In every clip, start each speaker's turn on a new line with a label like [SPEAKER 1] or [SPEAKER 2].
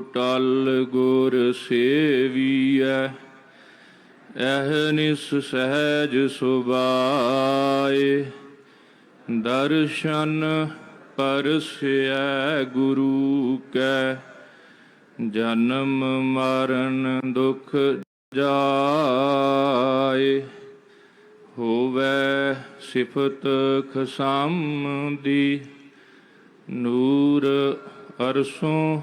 [SPEAKER 1] ਟਲ ਗੁਰ ਸੇਵੀਐ ਅਹਨਿਸ ਸਹਿਜ ਸੁਭਾਏ। ਦਰਸ਼ਨ ਪਰਸਿਐ ਗੁਰੂ ਕੈ, ਜਨਮ ਮਰਨ ਦੁਖ ਜਾਏ। ਹੋਵੇ ਸਿਫਤ ਖਸਮ ਦੀ ਨੂਰ ਅਰਸੋਂ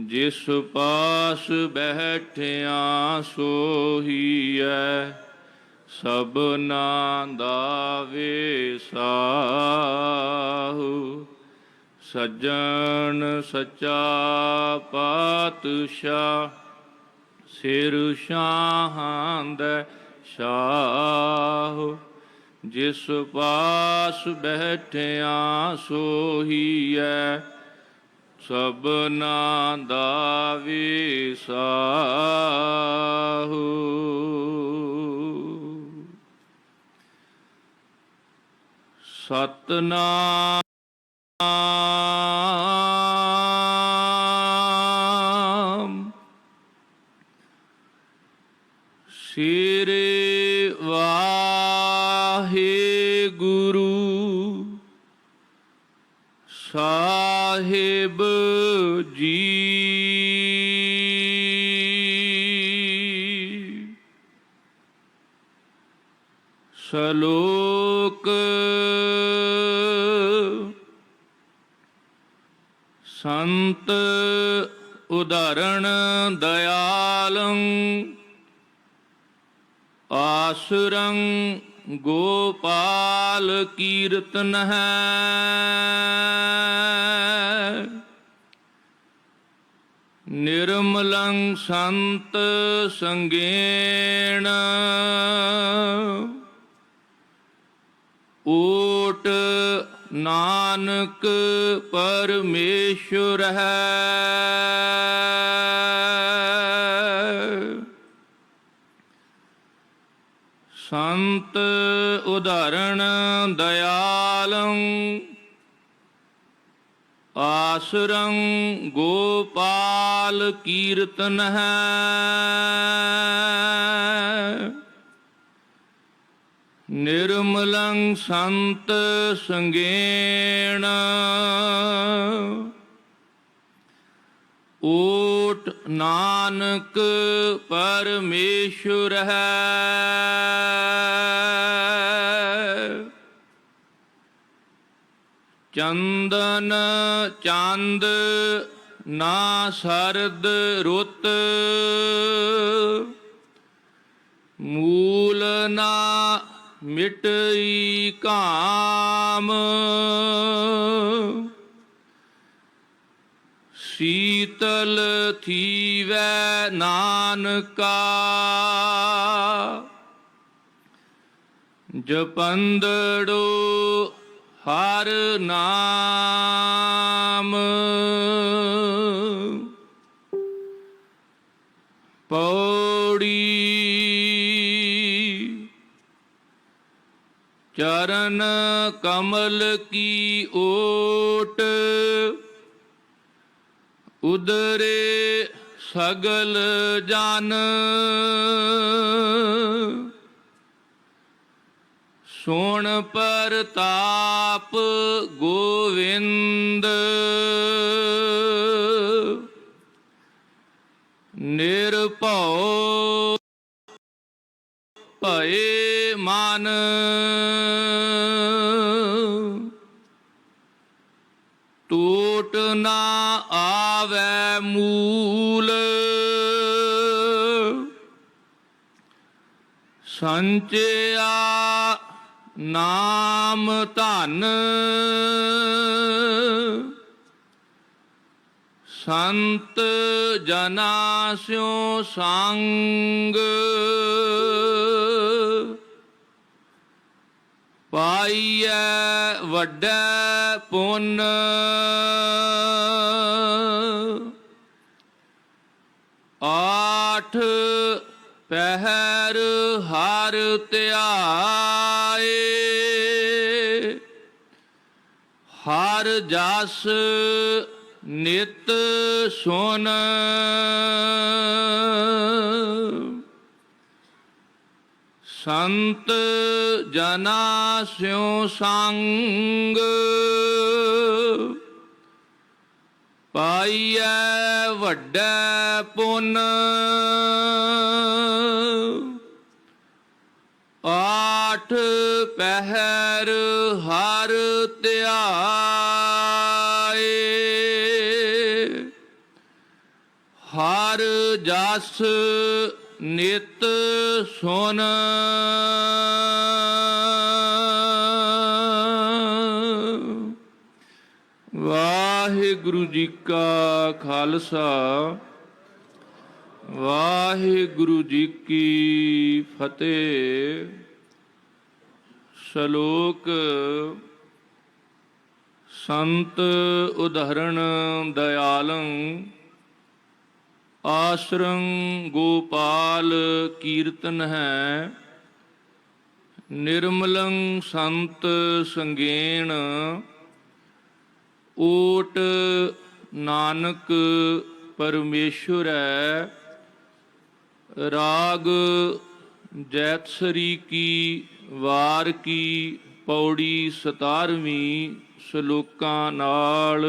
[SPEAKER 1] ਜਿਸ ਪਾਸ ਬੈਠਿਆ ਸੋਹੀਐ ਸਭਨਾ ਦਾ ਵੇਸਾਹੂ। ਸੱਜਣ ਸੱਚਾ ਪਾਤਸ਼ਾਹ, ਸਿਰ ਸ਼ਾਹਾਂ ਦਾ ਸ਼ਾਹ। ਜਿਸ ਪਾਸ ਬੈਠਿਆ ਸੋਹੀਐ ਸਭਨਾ ਦਾ ਵਿਸਾਹੂ। ਸਤਨਾਮ। ਸਿਰੇ ਵਾਹਿਗੁਰੂ। ਸਾਹਿਬ ਜੀ। ਸ਼ਲੋਕ ਸੰਤ ਉਦਾਹਰਣ ਦਇਆਲੰ ਆਸੁਰੰ ਗੋਪਾਲ ਕੀਰਤਨ ਹੈ। ਨਿਰਮਲੰ ਸੰਤ ਸੰਗੇਣ। ਓਟ ਨਾਨਕ ਪਰਮੇਸ਼ੁਰ ਹੈ ਸੰਤ ਉਦਾਹਰਣ ਦਇਆਲੰ ਆਸਰੰ ਗੋਪਾਲ ਕੀਰਤਨ ਹੈ। ਨਿਰਮਲੰ ਸੰਤ ਸੰਗੇਣ। ਓਟ ਨਾਨਕ ਪਰਮੇਸ਼ੁਰ ਹੈ। ਚੰਦਨ ਚੰਦ ਨਾ ਸਰਦ ਰੁੱਤ ਮੂਲ ਨਾ ਮਿਟਈ ਕਾਮ। ਸੀਤਲ ਥੀਵੈ ਨਾਨਕਾ ਜਪੰਦੜੋ ਹਰ ਨਾਮ। ਪੌੜੀ ਚਰਨ ਕਮਲ ਕੀ ਓਟ। ਉਦਰੇ ਸਗਲ ਜਨ। ਸੋਣ ਪਰਤਾਪ ਗੋਵਿੰਦ। ਨਿਰਭਉ ਭਏ ਮਨ। ਟੂਟ ਨਾ ਆਵੈ ਮੂਲ। ਸੰਚਿਆ ਨਾਮ ਧਨ ਸੰਤ ਜਨਾ ਸਿਓ ਸੰਗ ਪਾਈਐ ਵੱਡਾ ਪੁੰਨ ਆਠ ਪਹਿਰ ਹਰ ਧਿਆਏ ਹਰ ਜਸ ਨਿਤ ਸੁਨ। ਸੰਤ ਜਨਾ ਸਿਉ ਸੰਗ ਪਾਈਐ ਵੱਡਾ ਪੁੰਨ। ਆਠ ਪਹਿਰ ਹਰ ਧਿਆਏ। ਹਰ ਜਸ ਨਿਤ ਸੁਨ। ਵਾਹਿਗੁਰੂ ਜੀ ਕਾ ਖਾਲਸਾ ਵਾਹਿਗੁਰੂ ਜੀ ਕੀ ਫਤਿਹ। ਸ਼ਲੋਕ ਸੰਤ ਉਦਾਹਰਣ ਦਇਆਲੰ, ਆਸ਼ਰੰ ਗੋਪਾਲ ਕੀਰਤਨ ਹੈ। ਨਿਰਮਲੰ ਸੰਤ ਸੰਗੇਣ ਓਟ ਨਾਨਕ ਪਰਮੇਸ਼ਵਰੈ ਰਾਗ ਜੈਤਸਰੀ ਕੀ ਵਾਰ ਕੀ ਪੌੜੀ 17ਵੀਂ ਸ਼ਲੋਕਾਂ ਨਾਲ।